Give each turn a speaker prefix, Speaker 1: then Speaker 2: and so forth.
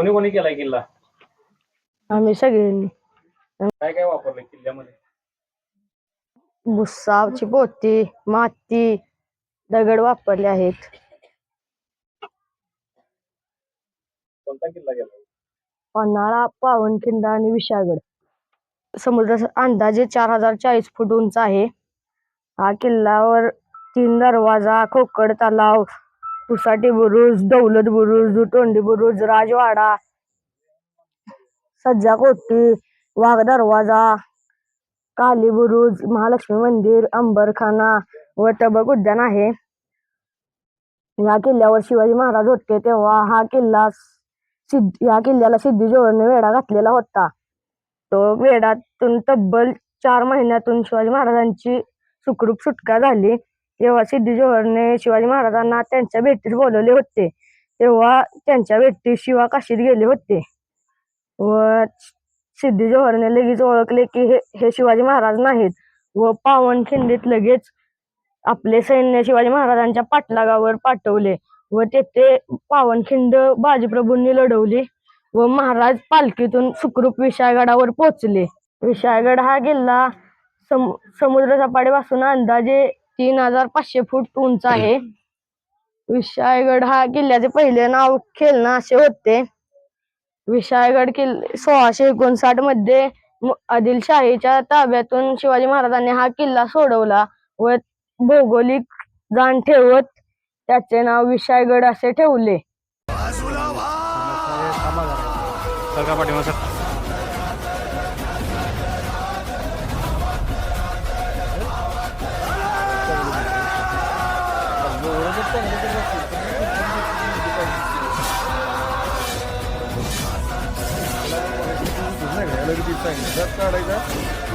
Speaker 1: कोणी कोणी केलाय किल्ला?
Speaker 2: आम्ही सगळ्यांनी.
Speaker 1: काय काय वापरलंय किल्ल्यामध्ये?
Speaker 2: भुस्साची पोती माती दगड वापरले आहेत.
Speaker 1: कोणता किल्ला गेला
Speaker 2: पन्हाळा पावनखिंड आणि विशागड. समुद्राचा अंदाजे चार हजार चाळीस फूट उंच आहे. हा किल्ल्यावर तीन दरवाजा खोकड तलाव पुसाटी बुरुज दौलत बुरुज तोंडी बुरुज राजवाडा सज्जा कोटी वाघ दरवाजा काली बुरुज महालक्ष्मी मंदिर अंबरखाना व टबक उद्यान आहे. या किल्ल्यावर शिवाजी महाराज होते तेव्हा हा किल्ला सिद्ध या किल्ल्याला सिद्धी जोहरने वेढा घातलेला होता. तो वेढातून तब्बल चार महिन्यातून शिवाजी महाराजांची सुखरूप सुटका झाली. तेव्हा सिद्धी जोहरने शिवाजी महाराजांना त्यांच्या भेटीत बोलवले होते. तेव्हा त्यांच्या भेटीत शिवा काशीत गेले होते. व सिद्धी जोहरने लगेच ओळखले की हे हे शिवाजी महाराज नाहीत. व पावनखिंडीत लगेच आपले सैन्य शिवाजी महाराजांच्या पाठलागावर पाठवले व तेथे पावनखिंड बाजीप्रभूंनी लढवली व महाराज पालखीतून सुखरूप विशाळगडावर पोहोचले. विशाळगड हा किल्ला सम समुद्र सपाटीपासून अंदाजे तीन हजार पाचशे फूट उंच आहे. विशाळगड हा किल्ल्याचे पहिले नाव खेलना असे होते. विशाळगड किल्ले सोळाशे एकोणसाठमध्ये आदिलशाहीच्या ताब्यातून शिवाजी महाराजांनी हा किल्ला सोडवला व भौगोलिक जाण ठेवत त्याचे नाव विशाळगड असे ठेवले.
Speaker 1: सरका पाठीमा सर
Speaker 3: काढायचा